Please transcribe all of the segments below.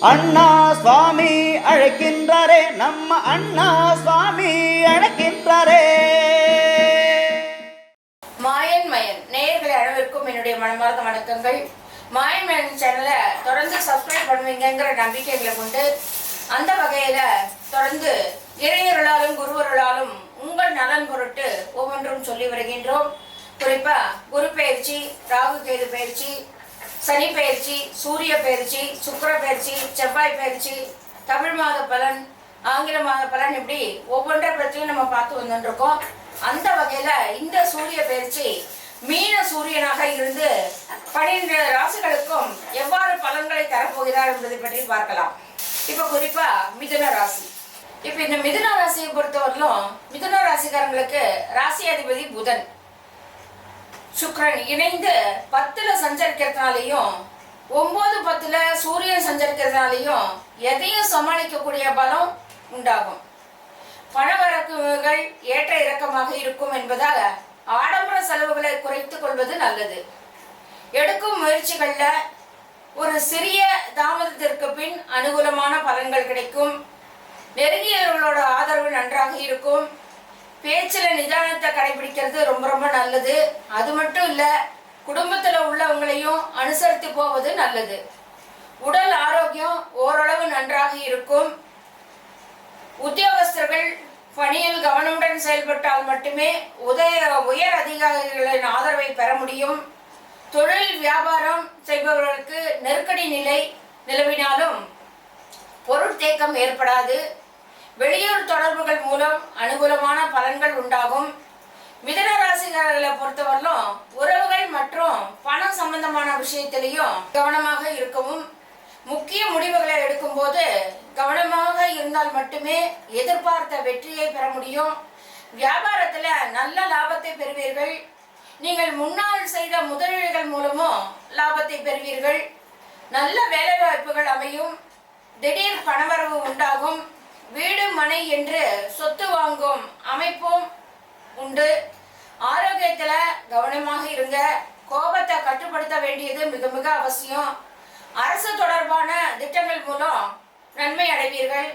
அண்ணா சுவாமி அழைக்கின்றாரே நம்ம அண்ணா சுவாமி அழைக்கின்றாரே. மாயன் மயன் நேயர்களை அனைவருக்கும் என்னுடைய மனமார்ந்த வணக்கங்கள். மாயன் மயன் சேனலை தொடர்ந்து சப்ஸ்கிரைப் பண்ணுவீங்கங்கிற நம்பிக்கைகளை கொண்டு அந்த வகையில தொடர்ந்து இறையருளாலும் குருவர்களாலும் உங்கள் நலன் பொருட்டு ஒவ்வொன்றும் சொல்லி வருகின்றோம். குறிப்பா குரு பயிற்சி ராகு கேது பயிற்சி சனி பயிற்சி சூரிய பயிற்சி சுக்கர பயிற்சி செவ்வாய் பயிற்சி தமிழ் மாத பலன் ஆங்கில மாத பலன் இப்படி ஒவ்வொன்றை பற்றியும் நம்ம பார்த்து வந்துருக்கோம் அந்த வகையில் இந்த சூரிய பயிற்சி மீன சூரியனாக இருந்து பன்னிரண்டு ராசிகளுக்கும் எவ்வாறு பலன்களை தரப்போகிறார் என்பதை பற்றி பார்க்கலாம். இப்போ குறிப்பாக மிதுன ராசி. இப்போ இந்த மிதுன ராசியை பொறுத்தவரையிலும் மிதுன ராசிக்காரங்களுக்கு ராசி அதிபதி புதன். சுக்கிரன் இணைந்து பத்துல சஞ்சரிக்கிறதுனாலையும் ஒன்பது பத்துல சூரியன் சஞ்சரிக்கிறதுனாலையும் எதையும் சமாளிக்கக்கூடிய பலம் உண்டாகும். பணவரக்குகள் ஏற்ற இறக்கமாக இருக்கும் என்பதால் ஆடம்பர செலவுகளை குறைத்துக் கொள்வது நல்லது. எடுக்கும் முயற்சிகள்ல ஒரு சிறிய தாமதத்திற்கு பின் அனுகூலமான பலன்கள் கிடைக்கும். நெருங்கியவர்களோட ஆதரவு நன்றாக இருக்கும். பேச்சில் நிதானத்தை கடைபிடிக்கிறது ரொம்ப ரொம்ப நல்லது. அது மட்டும் இல்லை குடும்பத்தில் உள்ளவங்களையும் அனுசரித்து போவது நல்லது. உடல் ஆரோக்கியம் ஓரளவு நன்றாக இருக்கும். உத்தியோகஸ்தர்கள் பணியில் கவனமுடன் செயல்பட்டால் மட்டுமே உதய உயர் அதிகாரிகளின் ஆதரவை பெற முடியும். தொழில் வியாபாரம் செய்பவர்களுக்கு நெருக்கடி நிலை நிலவினாலும் பொருட்தேக்கம் ஏற்படாது. வெளியூர் தொடர்புகள் மூலம் அனுகூலமான பலன்கள் உண்டாகும். மிதன ராசிக்காரர்களை பொறுத்தவரையிலும் உறவுகள் மற்றும் பணம் சம்பந்தமான விஷயத்திலையும் கவனமாக இருக்கவும் முக்கிய முடிவுகளை எடுக்கும்போது கவனமாக இருந்தால் மட்டுமே எதிர்பார்த்த வெற்றியை பெற முடியும். வியாபாரத்துல நல்ல லாபத்தை பெறுவீர்கள். நீங்கள் முன்னால் செய்த முதலீடுகள் மூலமும் லாபத்தை பெறுவீர்கள். நல்ல வேலை வாய்ப்புகள் அமையும். திடீர் பணவரவு உண்டாகும். வீடு மனை என்று சொத்து வாங்கும் அமைப்பும் உண்டு. ஆரோக்கியத்துல கவனமாக இருங்க. கோபத்தை கட்டுப்படுத்த வேண்டியது மிக மிக அவசியம். அரசு தொடர்பான திட்டங்கள் மூலம் நன்மை அடைவீர்கள்.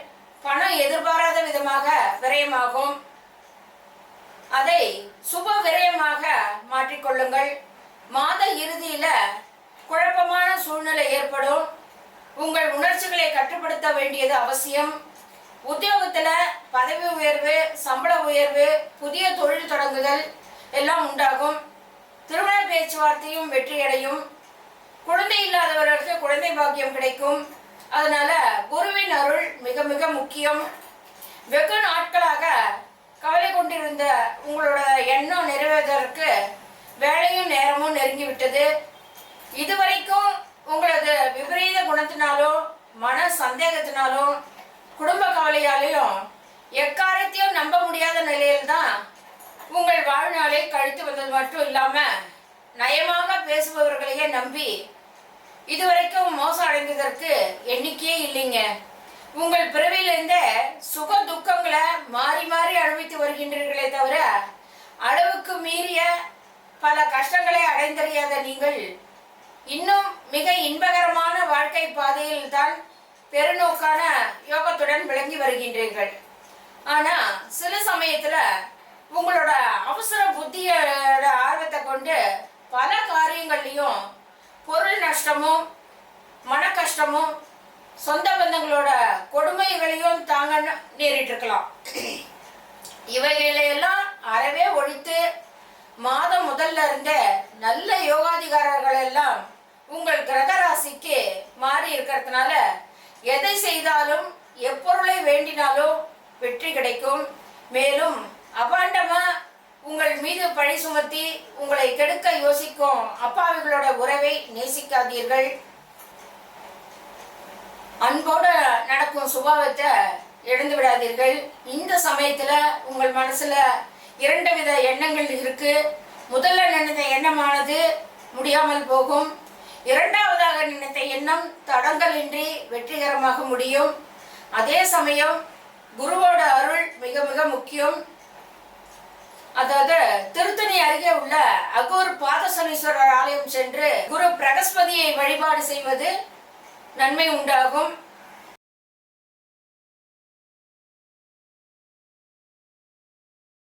பணம் எதிர்பாராத விதமாக விரயமாகும். அதை சுப விரயமாக மாற்றிக்கொள்ளுங்கள். மாத இறுதியில குழப்பமான சூழ்நிலை ஏற்படும். உங்கள் உணர்ச்சிகளை கட்டுப்படுத்த வேண்டியது அவசியம். உத்தியோகத்துல பதவி உயர்வு சம்பள உயர்வு புதிய தொழில் தொடங்குதல் எல்லாம் உண்டாகும். திருமண பேச்சுவார்த்தையும் வெற்றியடையும். குழந்தை இல்லாதவர்களுக்கு குழந்தை பாக்கியம் கிடைக்கும். அதனால குருவின் அருள் மிக மிக முக்கியம். வெகு நாட்களாக கவலை கொண்டிருந்த உங்களோட எண்ணம் நிறைவேறதற்கு வேலையும் நேரமும் நெருங்கி விட்டது இதுவரைக்கும் உங்களது விபரீத குணத்தினாலோ மன சந்தேகத்தினாலும் குடும்ப எக்காரத்தையும் நம்ப முடியாத நிலையில்தான் உங்கள் வாழ்நாளை கழித்து வந்தது மட்டும் இல்லாம நயமாக பேசுபவர்களையே நம்பி இதுவரைக்கும் மோசம் அடைந்ததற்கு எண்ணிக்கையே இல்லைங்க. உங்கள் பிறவியிலிருந்தே சுக துக்கங்களை மாறி மாறி அனுபவித்து வருகின்றீர்களே தவிர அளவுக்கு மீறிய பல கஷ்டங்களை அடைந்தறியாத நீங்கள் இன்னும் மிக இன்பகரமான வாழ்க்கை பாதையில் தான் பெருநோக்கான யோக விளங்கி வருகின்றீர்கள். ஆனா சில சமயத்துல உங்களோட அவசர புத்தியோட ஆர்வத்தை கொண்டு பல காரியங்கள்லையும் பொருள் நஷ்டமும் மன கஷ்டமும் சொந்த பந்தங்களோட கொடுமைகளையும் தாங்க நேரிட்டு இருக்கலாம் இவைகளையெல்லாம் அறவே ஒழித்து மாதம் முதல்ல இருந்த நல்ல யோகாதிகாரர்கள் எல்லாம் உங்கள் கிரக ராசிக்கு மாறி இருக்கிறதுனால எதை செய்தாலும் எப்போ வேண்டினாலும் வெற்றி கிடைக்கும். மேலும் அபாண்டமா உங்கள் மீது பழி சுமத்தி உங்களை கெடுக்க யோசிக்கும் அப்பாவிகளோட உறவை நேசிக்காதீர்கள். அன்போட நடக்கும் சுபாவத்தை எழுந்து விடாதீர்கள். இந்த சமயத்துல உங்கள் மனசுல இரண்டு வித எண்ணங்கள் இருக்கு. முதல்ல நினைத்த எண்ணமானது முடியாமல் போகும். இரண்டாவதாக நினைத்த எண்ணம் தடங்கலின்றி வெற்றிகரமாக முடியும். அதே சமயம் குருவோட அருள் மிக மிக முக்கியம். அதாவது திருத்தணி அருகே உள்ள அகூர் பாதசனீஸ்வரர் ஆலயம் சென்று குரு பிரகஸ்பதியை வழிபாடு செய்வது நன்மை உண்டாகும்.